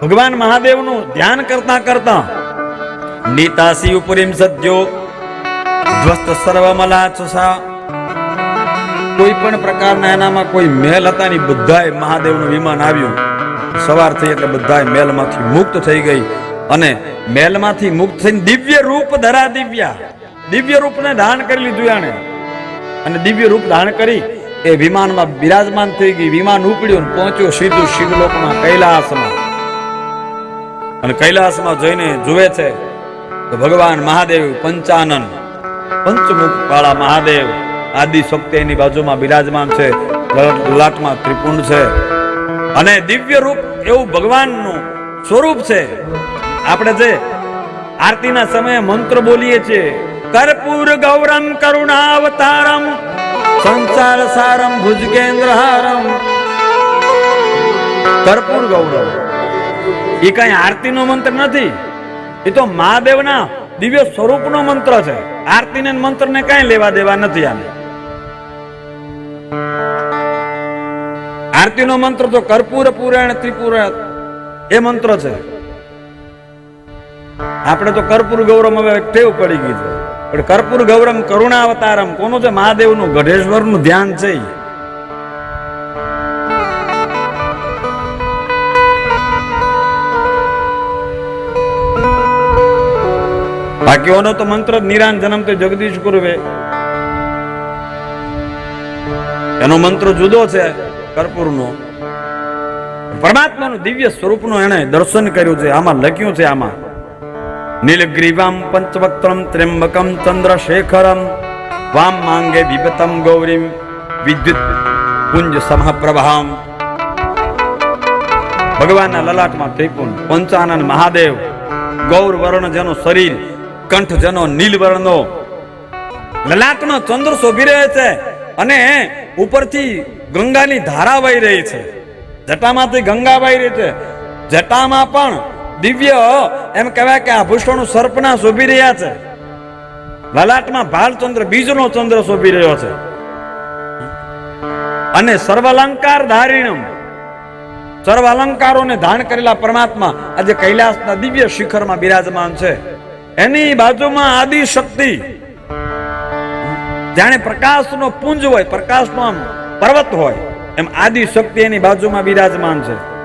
ભગવાન મહાદેવનું ધ્યાન કરતા કરતા નીતાસી ઉપરીમ સદ્યો ધ્વસ્ત સર્વમલા ચુસા કોઈ પણ પ્રકારના એનામાં કોઈ મેલ હતા ની બધાય મહાદેવનું વિમાન આવ્યું. સવાર થઈ એટલે બધાય મેલમાંથી મુક્ત થઈ ગઈ. અને મેલમાંથી મુક્ત થઈને દિવ્ય રૂપ ધરા દિવ્યા. દિવ્ય રૂપને ધારણ કરી લીધું આણે અને દિવ્ય રૂપ ધારણ કરી એ વિમાનમાં બિરાજમાન થઈ ગઈ. વિમાન ઉપડ્યું પહોંચ્યું સીધું શિવલોકમાં કૈલાસમાં. અને કૈલાસમાં જઈને જુએ છે તો ભગવાન મહાદેવ પંચાનન પંચમુખ વાળા મહાદેવ આદિ શક્તિ એની બાજુમાં બિરાજમાન છે. લલાટમાં ત્રિપુંડ છે. અને દિવ્ય રૂપ એવું ભગવાનનું સ્વરૂપ છે. આપણે જે આરતીના સમયે મંત્ર બોલીએ છીએ, કર્પૂર ગૌરમ કરુણાવતારમ, સંસાર સારમ ભુજગેન્દ્રહારમ. કર્પૂર ગૌરવ. એ કઈ આરતીનો મંત્ર નથી. એ તો મહાદેવના દિવ્ય સ્વરૂપનો મંત્ર છે. આરતીને મંત્રને કઈ લેવા દેવા નથી આને. આરતીનો મંત્ર તો કર્પૂર, પુરાણ, ત્રિપુર, એ મંત્ર છે. આપણે તો કર્પૂર ગૌરમ હવે ટેવ પડી ગઈ છે. પણ કર્પૂર ગૌરમ કરુણાવતારમ, કોનું છે? મહાદેવનું, ગઢેશ્વરનું ધ્યાન છે બાકીઓનો તો મંત્ર નિરાન જન્મ તે જગદીશ ગુરુવે. એનો મંત્ર જુદો છે, કર્પૂરનો. પરમાત્માનું દિવ્ય સ્વરૂપનું એણે દર્શન કર્યું છે, આમાં લખ્યું છે આમાં. નીલગ્રીવામ પંચવક્ત્રમ ત્ર્યંબકમ ચંદ્રશેખરમ વામ માંગે વિપતમ ગૌરીમ વિદ્યુત પુંજ સમપ્રભામ. ભગવાનના લલાટમાં ત્રિપુન પંચાનન મહાદેવ ગૌર વર્ણ જેનું શરીર કંઠ નીલવર્ણનો. નીલ વર્ણનો લલાટમાં ચંદ્ર શોભી રહ્યો છે અને ઉપરથી ગંગાની ધારા વહી રહી છે. જટામાંથી ગંગા વહી રહી છે. જટામાં પણ દિવ્ય, એમ કહેવાય કે આભૂષણો સર્પના શોભી રહ્યા છે. લલાટમાં ભાલચંદ્ર, બીજનો ચંદ્ર શોભી રહ્યો છે. અને સર્વાલંકાર ધારીણમ. સર્વ અલંકારોને ધારણ કરેલા પરમાત્મા આજે કૈલાસના દિવ્ય શિખરમાં બિરાજમાન છે. એની બાજુમાં આદિ શક્તિ. જાણે પ્રકાશનો પુંજ હોય, પ્રકાશનો આમ પર્વત હોય, એમ આદિ શક્તિ એની બાજુમાં બિરાજમાન છે.